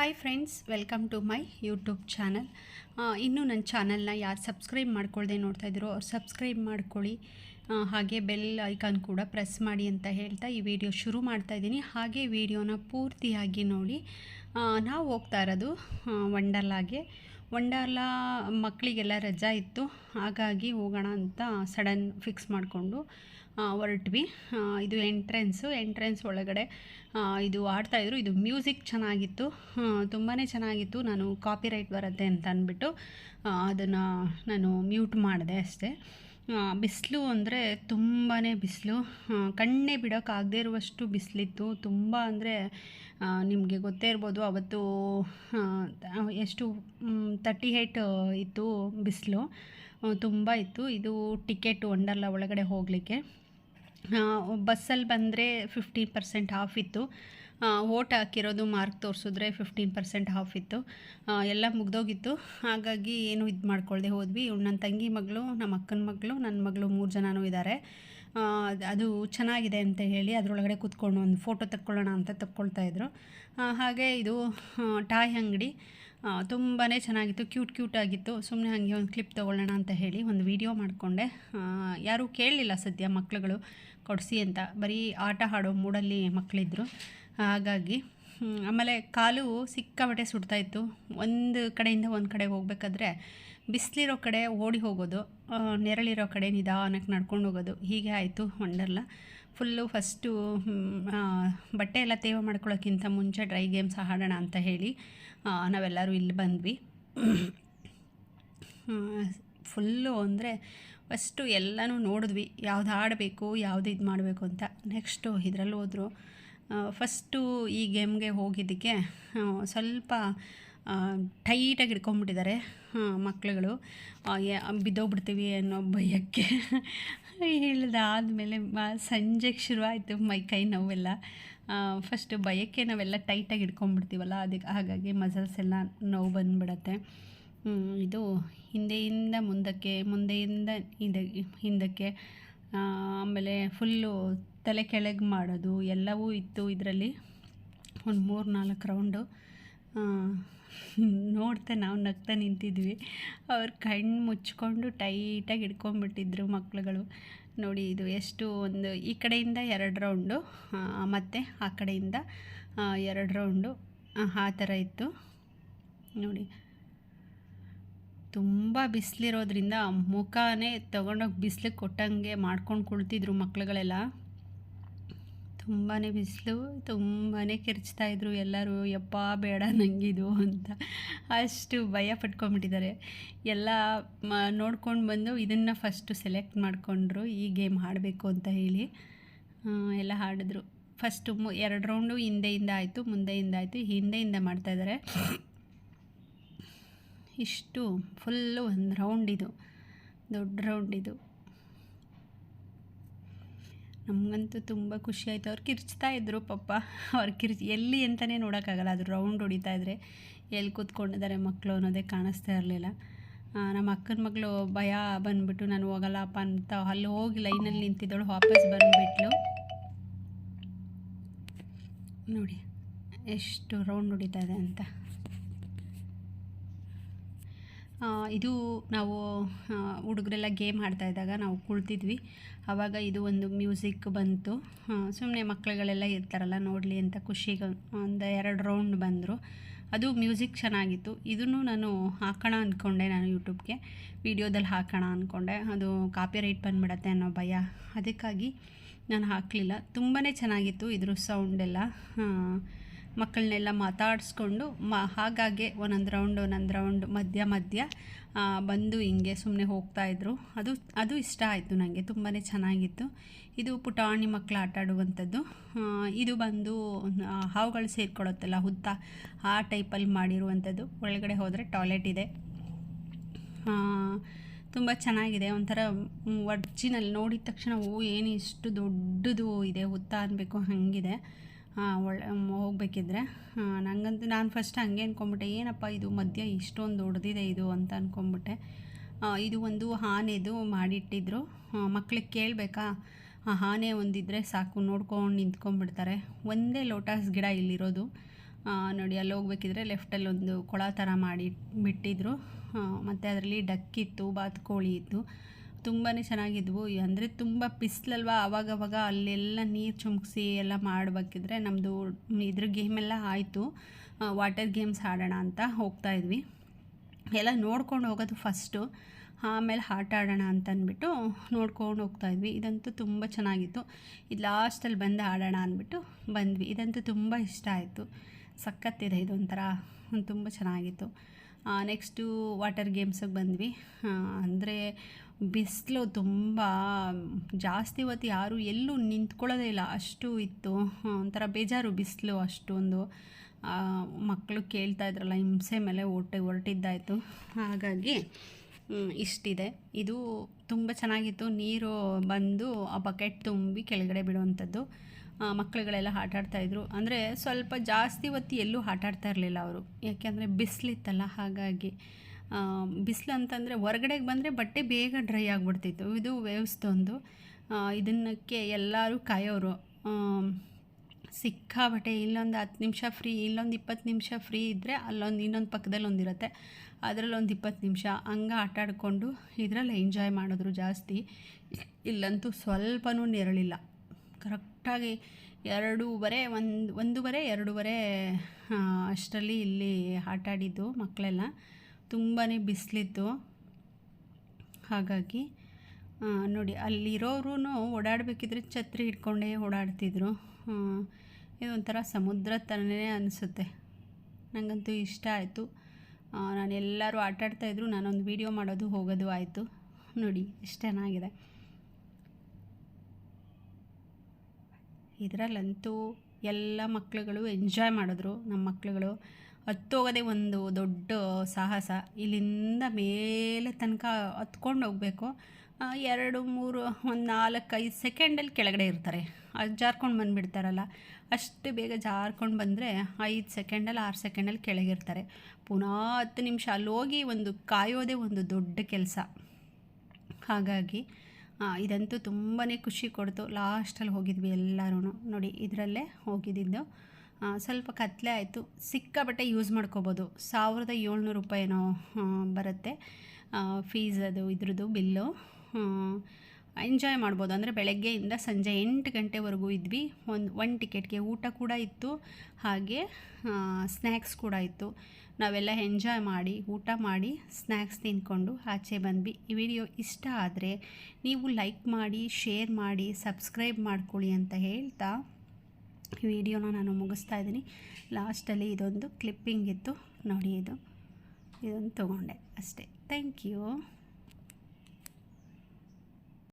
Hi friends welcome to my YouTube channel ಇನ್ನೂ ನನ್ನ ಚಾನಲ್ನ ಯಾರು ಸಬ್ಸ್ಕ್ರೈಬ್ ಮಾಡ್ಕೊಳ್ಳದೆ ನೋಡ್ತಾ ಅವ್ರು ಸಬ್ಸ್ಕ್ರೈಬ್ ಮಾಡ್ಕೊಳ್ಳಿ. ಹಾಗೆ ಬೆಲ್ ಐಕಾನ್ ಕೂಡ ಪ್ರೆಸ್ ಮಾಡಿ ಅಂತ ಹೇಳ್ತಾ ಈ ವಿಡಿಯೋ ಶುರು ಮಾಡ್ತಾ ಇದ್ದೀನಿ. ಹಾಗೆ ವಿಡಿಯೋನ ಪೂರ್ತಿಯಾಗಿ ನೋಡಿ. ನಾವು ಹೋಗ್ತಾ ಇರೋದು ವಂಡರ್ಲಾಗೆ ವಂಡರ್ಲಾ ಮಕ್ಕಳಿಗೆಲ್ಲ ರಜಾ ಇತ್ತು. ಹಾಗಾಗಿ ಹೋಗೋಣ ಅಂತ ಸಡನ್ ಫಿಕ್ಸ್ ಮಾಡಿಕೊಂಡು ಹೊರಟ್ವಿ. ಇದು ಎಂಟ್ರೆನ್ಸು. ಎಂಟ್ರೆನ್ಸ್ ಒಳಗಡೆ ಇದು ಆಡ್ತಾಯಿದ್ರು ಇದು ಮ್ಯೂಸಿಕ್ ಚೆನ್ನಾಗಿತ್ತು. ತುಂಬಾ ಚೆನ್ನಾಗಿತ್ತು. ನಾನು ಕಾಪಿರೈಟ್ ಬರುತ್ತೆ ಅಂತ ಅಂದ್ಬಿಟ್ಟು ಅದನ್ನು ನಾನು ಮ್ಯೂಟ್ ಮಾಡಿದೆ ಅಷ್ಟೇ. ಬಿಸಿಲು ಅಂದರೆ ತುಂಬಾ ಬಿಸಿಲು. ಕಣ್ಣೇ ಬಿಡೋಕ್ಕಾಗದೇ ಇರುವಷ್ಟು ಬಿಸಿಲಿತ್ತು. ತುಂಬ ಅಂದರೆ ನಿಮಗೆ ಗೊತ್ತೇ ಇರ್ಬೋದು, ಅವತ್ತು ಎಷ್ಟು ತರ್ಟಿ ಏಯ್ಟ್ ಇತ್ತು ಬಿಸಿಲು. ತುಂಬ ಇತ್ತು. ಇದು ಟಿಕೆಟ್ ವಂಡರ್ಲಾ ಒಳಗಡೆ ಹೋಗಲಿಕ್ಕೆ. ಬಸ್ಸಲ್ಲಿ ಬಂದರೆ ಫಿಫ್ಟೀನ್ ಪರ್ಸೆಂಟ್ ಆಫ್ ಇತ್ತು. ಓಟ್ ಹಾಕಿರೋದು ಮಾರ್ಕ್ ತೋರಿಸಿದ್ರೆ ಫಿಫ್ಟೀನ್ ಪರ್ಸೆಂಟ್ ಆಫ್ ಇತ್ತು. ಎಲ್ಲ ಮುಗ್ದೋಗಿತ್ತು. ಹಾಗಾಗಿ ಏನು ಇದು ಮಾಡ್ಕೊಳ್ಳದೆ ಹೋದ್ವಿ. ನನ್ನ ತಂಗಿ ಮಗಳು ನಮ್ಮ ಅಕ್ಕನ ಮಗಳು ನನ್ನ ಮಗಳು ಮೂರು ಜನನೂ ಇದ್ದಾರೆ ಅದು ಚೆನ್ನಾಗಿದೆ ಅಂತ ಹೇಳಿ ಅದರೊಳಗಡೆ ಕೂತ್ಕೊಂಡು ಒಂದು ಫೋಟೋ ತಕ್ಕೊಳ್ಳೋಣ ಅಂತ ತಕ್ಕೊಳ್ತಾ ಇದ್ರು. ಹಾಗೆ ಇದು ಟಾಯ್ ಅಂಗಡಿ. ತುಂಬಾ ಚೆನ್ನಾಗಿತ್ತು. ಕ್ಯೂಟ್ ಕ್ಯೂಟ್ ಆಗಿತ್ತು. ಸುಮ್ಮನೆ ಹಾಗೆ ಒಂದು ಕ್ಲಿಪ್ ತೊಗೊಳ್ಳೋಣ ಅಂತ ಹೇಳಿ ಒಂದು ವಿಡಿಯೋ ಮಾಡಿಕೊಂಡೆ. ಯಾರೂ ಕೇಳಲಿಲ್ಲ ಸದ್ಯ ಮಕ್ಳುಗಳು. ಕೊಡಿಸಿ ಅಂತ ಬರೀ ಆಟ ಆಡೋ ಮೂಡಲ್ಲಿ ಮಕ್ಕಳಿದ್ರು. ಹಾಗಾಗಿ ಆಮೇಲೆ ಕಾಲು ಸಿಕ್ಕಾಬಟ್ಟೆ ಸುಡ್ತಾ ಇತ್ತು. ಒಂದು ಕಡೆಯಿಂದ ಒಂದು ಕಡೆ ಹೋಗ್ಬೇಕಾದ್ರೆ ಬಿಸಿಲಿರೋ ಕಡೆ ಓಡಿ ಹೋಗೋದು ನೆರಳಿರೋ ಕಡೆ ನಿಧಾನಕ್ಕೆ ನಡ್ಕೊಂಡು ಹೋಗೋದು. ಹೀಗೆ ಆಯಿತು ವಂಡರ್ಲ. ಫುಲ್ಲು ಫಸ್ಟು ಬಟ್ಟೆ ಎಲ್ಲ ತೇವ ಮಾಡ್ಕೊಳ್ಳೋಕ್ಕಿಂತ ಮುಂಚೆ ಡ್ರೈ ಗೇಮ್ಸ್ ಆಡೋಣ ಅಂತ ಹೇಳಿ ನಾವೆಲ್ಲರೂ ಇಲ್ಲಿ ಬಂದ್ವಿ. ಫುಲ್ಲು ಅಂದರೆ ಫಸ್ಟು ಎಲ್ಲನೂ ನೋಡಿದ್ವಿ, ಯಾವ್ದು ಆಡಬೇಕು, ಯಾವ್ದು ಇದು ಮಾಡಬೇಕು ಅಂತ. ನೆಕ್ಸ್ಟು ಇದರಲ್ಲಿ ಹೋದರು. ಫಸ್ಟು ಈ ಗೇಮ್ಗೆ ಹೋಗಿದ್ದಕ್ಕೆ ಸ್ವಲ್ಪ ಟೈಟಾಗಿ ಹಿಡ್ಕೊಂಬಿಟ್ಟಿದ್ದಾರೆ ಮಕ್ಕಳುಗಳು ಬಿದ್ದೋಗ್ಬಿಡ್ತೀವಿ ಅನ್ನೋ ಭಯಕ್ಕೆ ಹೇಳಿದಾದಮೇಲೆ ಸಂಜೆಗೆ ಶುರುವಾಯಿತು ಮೈ ಕೈ ನೋವೆಲ್ಲ. ಫಸ್ಟು ಭಯಕ್ಕೆ ನಾವೆಲ್ಲ ಟೈಟಾಗಿ ಹಿಡ್ಕೊಂಬಿಡ್ತೀವಲ್ಲ ಅದಕ್ಕೆ ಹಾಗಾಗಿ ಮಸಲ್ಸ್ ಎಲ್ಲ ನೋವು ಬಂದುಬಿಡತ್ತೆ. ಇದು ಹಿಂದೆಯಿಂದ ಮುಂದಕ್ಕೆ, ಮುಂದೆಯಿಂದ ಹಿಂದೆ, ಹಿಂದಕ್ಕೆ ಆಮೇಲೆ ಫುಲ್ಲು ತಲೆ ಕೆಳಗೆ ಮಾಡೋದು ಎಲ್ಲವೂ ಇತ್ತು ಇದರಲ್ಲಿ. ಒಂದು ಮೂರು ನಾಲ್ಕು ರೌಂಡು ನೋಡ್ತಾ ನಾವು ನಗ್ತಾ ನಿಂತಿದ್ವಿ. ಅವ್ರ ಕಣ್ಣು ಮುಚ್ಕೊಂಡು ಟೈಟಾಗಿ ಹಿಡ್ಕೊಂಬಿಟ್ಟಿದ್ರು ಮಕ್ಳುಗಳು. ನೋಡಿ ಇದು ಎಷ್ಟು ಒಂದು, ಈ ಕಡೆಯಿಂದ ಎರಡು ರೌಂಡು ಮತ್ತು ಆ ಕಡೆಯಿಂದ ಎರಡು ರೌಂಡು ಆ ಥರ ಇತ್ತು. ನೋಡಿ. ತುಂಬ ಬಿಸಿಲಿರೋದ್ರಿಂದ ಮುಖನೇ ತೊಗೊಂಡೋಗಿ ಬಿಸಿಲಿಗೆ ಕೊಟ್ಟಂಗೆ ಮಾಡ್ಕೊಂಡು ಕುಳ್ತಿದ್ರು ಮಕ್ಳುಗಳೆಲ್ಲ. ತುಂಬಾ ಬಿಸಿಲು ತುಂಬಾ ಇದ್ರು ಎಲ್ಲರೂ. ಯಪ್ಪ, ಬೇಡ ನಂಗಿದು ಅಂತ ಅಷ್ಟು ಭಯ ಪಟ್ಕೊಂಡ್ಬಿಟ್ಟಿದ್ದಾರೆ. ಎಲ್ಲ ನೋಡ್ಕೊಂಡು ಬಂದು ಇದನ್ನು ಫಸ್ಟು ಸೆಲೆಕ್ಟ್ ಮಾಡಿಕೊಂಡ್ರು. ಈ ಗೇಮ್ ಆಡಬೇಕು ಅಂತ ಹೇಳಿ ಎಲ್ಲ ಆಡಿದ್ರು ಫಸ್ಟು ಮು, ಎರಡು ರೌಂಡು ಹಿಂದೆಯಿಂದ ಆಯಿತು, ಮುಂದೆಯಿಂದ ಆಯಿತು, ಹಿಂದೆಯಿಂದ ಮಾಡ್ತಾಯಿದ್ದಾರೆ ಇಷ್ಟು ಫುಲ್ಲು ಒಂದು ರೌಂಡ್ ಇದು, ದೊಡ್ಡ ರೌಂಡ್ ಇದು. ನಮಗಂತೂ ತುಂಬ ಖುಷಿ ಆಯಿತು. ಅವ್ರು ಕಿರ್ಚ್ತಾ ಇದ್ರು ಪಪ್ಪ ಅವ್ರು ಕಿರ್ಚ್, ಎಲ್ಲಿ ಅಂತಲೇ ನೋಡೋಕ್ಕಾಗಲ್ಲ. ಅದು ರೌಂಡ್ ಹೊಡಿತಾ ಇದ್ರೆ ಎಲ್ಲಿ ಕೂತ್ಕೊಂಡಿದ್ದಾರೆ ಮಕ್ಕಳು ಅನ್ನೋದೇ ಕಾಣಿಸ್ತಾ ಇರಲಿಲ್ಲ. ನಮ್ಮ ಅಕ್ಕನ ಮಗಳು ಭಯ ಬಂದ್ಬಿಟ್ಟು, ನಾನು ಹೋಗಲ್ಲಪ್ಪ ಅಂತ ಅಲ್ಲಿ ಹೋಗಿ ಲೈನಲ್ಲಿ ನಿಂತಿದ್ದಳು. ವಾಪಸ್ ಬಂದುಬಿಟ್ಲು. ನೋಡಿ, ಎಷ್ಟು ರೌಂಡ್ ಹೊಡಿತಾ ಇದೆ ಅಂತ ಆ, ಇದು ನಾವು ಹುಡುಗರೆಲ್ಲ ಗೇಮ್ ಆಡ್ತಾ ಇದ್ದಾಗ ನಾವು ಕುಳ್ತಿದ್ವಿ. ಆವಾಗ ಇದು ಒಂದು ಮ್ಯೂಸಿಕ್ ಬಂತು. ಸುಮ್ಮನೆ ಮಕ್ಕಳುಗಳೆಲ್ಲ ಇರ್ತಾರಲ್ಲ, ನೋಡಲಿ ಅಂತ ಖುಷಿಗೆ ಒಂದು ಎರಡು ರೌಂಡ್ ಬಂದರು. ಅದು ಮ್ಯೂಸಿಕ್ ಚೆನ್ನಾಗಿತ್ತು. ಇದನ್ನು ನಾನು ಹಾಕೋಣ ಅಂದ್ಕೊಂಡೆ ನಾನು ಯೂಟ್ಯೂಬ್ಗೆ. ವೀಡಿಯೋದಲ್ಲಿ ಹಾಕೋಣ ಅಂದ್ಕೊಂಡೆ ಅದು ಕಾಪಿ ರೈಟ್ ಬಂದುಬಿಡತ್ತೆ ಅನ್ನೋ ಭಯ. ಅದಕ್ಕಾಗಿ ನಾನು ಹಾಕಲಿಲ್ಲ. ತುಂಬಾ ಚೆನ್ನಾಗಿತ್ತು ಇದ್ರ ಸೌಂಡೆಲ್ಲ ಮಕ್ಕಳನ್ನೆಲ್ಲ ಮಾತಾಡಿಸ್ಕೊಂಡು ಮ, ಹಾಗಾಗೆ ಒಂದೊಂದು ರೌಂಡ್ ಒಂದೊಂದು ರೌಂಡ್ ಮಧ್ಯ ಮಧ್ಯ ಬಂದು ಹಿಂಗೆ ಸುಮ್ಮನೆ ಹೋಗ್ತಾಯಿದ್ರು ಅದು ಅದು ಇಷ್ಟ ಆಯಿತು ನನಗೆ ತುಂಬಾ ಚೆನ್ನಾಗಿತ್ತು. ಇದು ಪುಟಾಣಿ ಮಕ್ಕಳು ಆಟ ಆಡುವಂಥದ್ದು. ಇದು ಬಂದು ಹಾವುಗಳು ಸೇರ್ಕೊಳ್ಳುತ್ತಲ್ಲ, ಹುತ್ತ, ಆ ಟೈಪಲ್ಲಿ ಮಾಡಿರುವಂಥದ್ದು. ಒಳಗಡೆ ಹೋದರೆ ಟಾಯ್ಲೆಟ್ ಇದೆ. ತುಂಬ ಚೆನ್ನಾಗಿದೆ. ಒಂಥರ ಒರ್ಜಿನಲ್. ನೋಡಿದ ತಕ್ಷಣ, ಓ, ಏನು ಇಷ್ಟು ದೊಡ್ಡದು ಇದೆ, ಹುತ್ತ ಅನ್ಬೇಕು, ಹಾಗಿದೆ. ಒಳ್ಳೆ ಹೋಗ್ಬೇಕಿದ್ರೆ. ನನಗಂತೂ ನಾನು ಫಸ್ಟ್ ಹಂಗೆ ಅಂದ್ಕೊಂಬಿಟ್ಟೆ ಏನಪ್ಪ ಇದು ಮಧ್ಯ ಇಷ್ಟೊಂದು ದೊಡ್ಡದಿದೆ ಇದು ಅಂತ ಅಂದ್ಕೊಂಬಿಟ್ಟೆ ಇದು ಒಂದು ಆನೆದು ಮಾಡಿಟ್ಟಿದ್ರು. ಮಕ್ಳಿಗೆ ಕೇಳಬೇಕಾ? ಆ, ಆನೆ ಒಂದಿದ್ದರೆ ಸಾಕು, ನೋಡ್ಕೊಂಡು ನಿಂತ್ಕೊಂಡ್ಬಿಡ್ತಾರೆ. ಒಂದೇ ಲೋಟಸ್ ಗಿಡ ಇಲ್ಲಿರೋದು. ನೋಡಿ, ಅಲ್ಲಿ ಹೋಗ್ಬೇಕಿದ್ರೆ ಲೆಫ್ಟಲ್ಲಿ ಒಂದು ಕೊಳ ಥರ ಮಾಡಿ ಬಿಟ್ಟಿದ್ರು. ಮತ್ತು ಅದರಲ್ಲಿ ಡಕ್ಕಿತ್ತು, ಬಾತುಕೋಳಿ ಇತ್ತು. ತುಂಬಾ ಚೆನ್ನಾಗಿದ್ವು. ಅಂದರೆ ತುಂಬ ಬಿಸಿಲಲ್ವ? ಆವಾಗವಾಗ ಅಲ್ಲೆಲ್ಲ ನೀರು ಚುಮುಕ್ಸಿ ಎಲ್ಲ ಮಾಡಬೇಕಿದ್ರೆ ನಮ್ಮದು ಇದ್ರ ಗೇಮೆಲ್ಲ ಆಯಿತು. ವಾಟರ್ ಗೇಮ್ಸ್ ಆಡೋಣ ಅಂತ ಹೋಗ್ತಾ ಇದ್ವಿ. ಎಲ್ಲ ನೋಡ್ಕೊಂಡು ಹೋಗೋದು ಫಸ್ಟು ಆಮೇಲೆ ಆಟ ಆಡೋಣ ಅಂತ ಅಂದ್ಬಿಟ್ಟು ನೋಡ್ಕೊಂಡು ಹೋಗ್ತಾ ಇದ್ವಿ. ಇದಂತೂ ತುಂಬ ಚೆನ್ನಾಗಿತ್ತು. ಇದು ಲಾಸ್ಟಲ್ಲಿ ಬಂದು ಆಡೋಣ ಅಂದ್ಬಿಟ್ಟು ಬಂದ್ವಿ. ಇದಂತೂ ತುಂಬ ಇಷ್ಟ ಆಯಿತು. ಸಖತ್ತಿದೆ ಇದೊಂಥರ. ತುಂಬ ಚೆನ್ನಾಗಿತ್ತು. ನೆಕ್ಸ್ಟು ವಾಟರ್ ಗೇಮ್ಸಿಗೆ ಬಂದ್ವಿ. ಅಂದರೆ ಬಿಸಿಲು ತುಂಬ, ಜಾಸ್ತಿ ಹೊತ್ತು ಯಾರೂ ಎಲ್ಲೂ ನಿಂತ್ಕೊಳ್ಳೋದೇ ಇಲ್ಲ. ಅಷ್ಟು ಇತ್ತು. ಒಂಥರ ಬೇಜಾರು ಬಿಸಿಲು ಅಷ್ಟೊಂದು ಮಕ್ಕಳು ಕೇಳ್ತಾ ಇದ್ರಲ್ಲ, ಹಿಂಸೆ ಮೇಲೆ ಹೊಟ್ಟೆ ಹೊರಟಿದ್ದಾಯಿತು. ಹಾಗಾಗಿ ಇಷ್ಟಿದೆ. ಇದು ತುಂಬ ಚೆನ್ನಾಗಿತ್ತು. ನೀರು ಬಂದು ಆ ಬಕೆಟ್ ತುಂಬಿ ಕೆಳಗಡೆ ಬಿಡುವಂಥದ್ದು. ಮಕ್ಕಳುಗಳೆಲ್ಲ ಆಟ ಆಡ್ತಾಯಿದ್ರು ಅಂದರೆ ಸ್ವಲ್ಪ ಜಾಸ್ತಿ ಹೊತ್ತು ಎಲ್ಲೂ ಆಟ ಆಡ್ತಾ ಇರಲಿಲ್ಲ ಅವರು. ಯಾಕೆಂದರೆ ಬಿಸಿಲಿತ್ತಲ್ಲ, ಹಾಗಾಗಿ. ಬಿಸಿಲು ಅಂತಂದರೆ ಹೊರಗಡೆಗೆ ಬಂದರೆ ಬಟ್ಟೆ ಬೇಗ ಡ್ರೈ ಆಗಿಬಿಡ್ತಿತ್ತು. ಇದು ವೇವ್ಸ್ದೊಂದು ಇದನ್ನಕ್ಕೆ ಎಲ್ಲರೂ ಕಾಯೋರು. ಸಿಕ್ಕಾಬಟ್ಟೆ ಇಲ್ಲೊಂದು ಹತ್ತು ನಿಮಿಷ ಫ್ರೀ, ಇಲ್ಲೊಂದು ಇಪ್ಪತ್ತು ನಿಮಿಷ ಫ್ರೀ ಇದ್ದರೆ ಅಲ್ಲೊಂದು, ಇನ್ನೊಂದು ಪಕ್ಕದಲ್ಲಿ ಒಂದಿರುತ್ತೆ ಅದರಲ್ಲಿ ಒಂದು ಇಪ್ಪತ್ತು ನಿಮಿಷ. ಹಂಗೆ ಆಟ ಆಡಿಕೊಂಡು ಇದರಲ್ಲಿ ಎಂಜಾಯ್ ಮಾಡಿದ್ರು ಜಾಸ್ತಿ. ಇಲ್ಲಂತೂ ಸ್ವಲ್ಪನೂ ನೆರಳಿಲ್ಲ. ಕರೆಕ್ಟಾಗಿ ಎರಡೂವರೆ, ಒಂದು, ಒಂದೂವರೆ, ಎರಡೂವರೆ ಅಷ್ಟರಲ್ಲಿ ಇಲ್ಲಿ ಆಟ ಆಡಿದ್ದು ಮಕ್ಕಳೆಲ್ಲ. ತುಂಬಾ ಬಿಸಿಲಿತ್ತು. ಹಾಗಾಗಿ ನೋಡಿ ಅಲ್ಲಿರೋರು ಓಡಾಡಬೇಕಿದ್ರೆ ಛತ್ರಿ ಹಿಡ್ಕೊಂಡೇ ಓಡಾಡ್ತಿದ್ರು. ಇದೊಂಥರ ಸಮುದ್ರ ಥರನೇ ಅನಿಸುತ್ತೆ. ನನಗಂತೂ ಇಷ್ಟ ಆಯಿತು. ನಾನು ಎಲ್ಲರೂ ಆಟಾಡ್ತಾಯಿದ್ರು ನಾನೊಂದು ವೀಡಿಯೋ ಮಾಡೋದು ಹೋಗೋದು ಆಯಿತು. ನೋಡಿ, ಎಷ್ಟು ಚೆನ್ನಾಗಿದೆ. ಇದರಲ್ಲಂತೂ ಎಲ್ಲ ಮಕ್ಕಳುಗಳು ಎಂಜಾಯ್ ಮಾಡಿದ್ರು. ನಮ್ಮ ಮಕ್ಕಳುಗಳು ಹತ್ತೋಗೋದೇ ಒಂದು ದೊಡ್ಡ ಸಾಹಸ. ಇಲ್ಲಿಂದ ಮೇಲೆ ತನಕ ಹತ್ಕೊಂಡು ಹೋಗಬೇಕು. ಎರಡು, ಮೂರು, ಒಂದು ನಾಲ್ಕೈದು ಸೆಕೆಂಡಲ್ಲಿ ಕೆಳಗಡೆ ಇರ್ತಾರೆ. ಅದು ಜಾರ್ಕೊಂಡು ಬಂದುಬಿಡ್ತಾರಲ್ಲ. ಅಷ್ಟು ಬೇಗ ಜಾರ್ಕೊಂಡು ಬಂದರೆ ಐದು ಸೆಕೆಂಡಲ್ಲಿ ಆರು ಸೆಕೆಂಡಲ್ಲಿ ಕೆಳಗಿರ್ತಾರೆ ಪುನಃ ಹತ್ತು ನಿಮಿಷ ಅಲ್ಲಿ ಹೋಗಿ ಒಂದು ಕಾಯೋದೇ ಒಂದು ದೊಡ್ಡ ಕೆಲಸ. ಹಾಗಾಗಿ ಇದಂತೂ ತುಂಬಾ ಖುಷಿ ಕೊಡ್ತು. ಲಾಸ್ಟಲ್ಲಿ ಹೋಗಿದ್ವಿ ಎಲ್ಲರೂ ನೋಡಿ, ಇದರಲ್ಲೇ ಹೋಗಿದ್ದಿದ್ದು ಸ್ವಲ್ಪ ಕತ್ತಲೆ ಆಯಿತು. ಸಿಕ್ಕಾಬಟ್ಟೆ ಯೂಸ್ ಮಾಡ್ಕೋಬೋದು. ಸಾವಿರದ ಏಳ್ನೂರು ರೂಪಾಯಿನೋ ಬರುತ್ತೆ. ಫೀಸ್ ಅದು, ಇದ್ರದ್ದು, ಬಿಲ್ಲು. ಎಂಜಾಯ್ ಮಾಡ್ಬೋದು. ಅಂದರೆ ಬೆಳಗ್ಗೆಯಿಂದ ಸಂಜೆ ಎಂಟು ಗಂಟೆವರೆಗೂ ಇದ್ವಿ. ಒಂದು ಒನ್ ಟಿಕೆಟ್ಗೆ ಊಟ ಕೂಡ ಇತ್ತು. ಹಾಗೆ ಸ್ನ್ಯಾಕ್ಸ್ ಕೂಡ ಇತ್ತು. ನಾವೆಲ್ಲ ಎಂಜಾಯ್ ಮಾಡಿ, ಊಟ ಮಾಡಿ ಸ್ನ್ಯಾಕ್ಸ್ ತಿನ್ಕೊಂಡು ಆಚೆ ಬಂದ್ವಿ. ಈ ವಿಡಿಯೋ ಇಷ್ಟ ಆದರೆ ನೀವು ಲೈಕ್ ಮಾಡಿ ಶೇರ್ ಮಾಡಿ ಸಬ್ಸ್ಕ್ರೈಬ್ ಮಾಡ್ಕೊಳ್ಳಿ ಅಂತ ಹೇಳ್ತಾ ಈ ವಿಡಿಯೋನ ನಾನು ಮುಗಿಸ್ತಾ ಇದ್ದೀನಿ. ಲಾಸ್ಟಲ್ಲಿ ಇದೊಂದು ಕ್ಲಿಪ್ಪಿಂಗ್ ಇತ್ತು. ನೋಡಿ ಇದು. ಇದೊಂದು ತೊಗೊಂಡೆ ಅಷ್ಟೇ. Thank you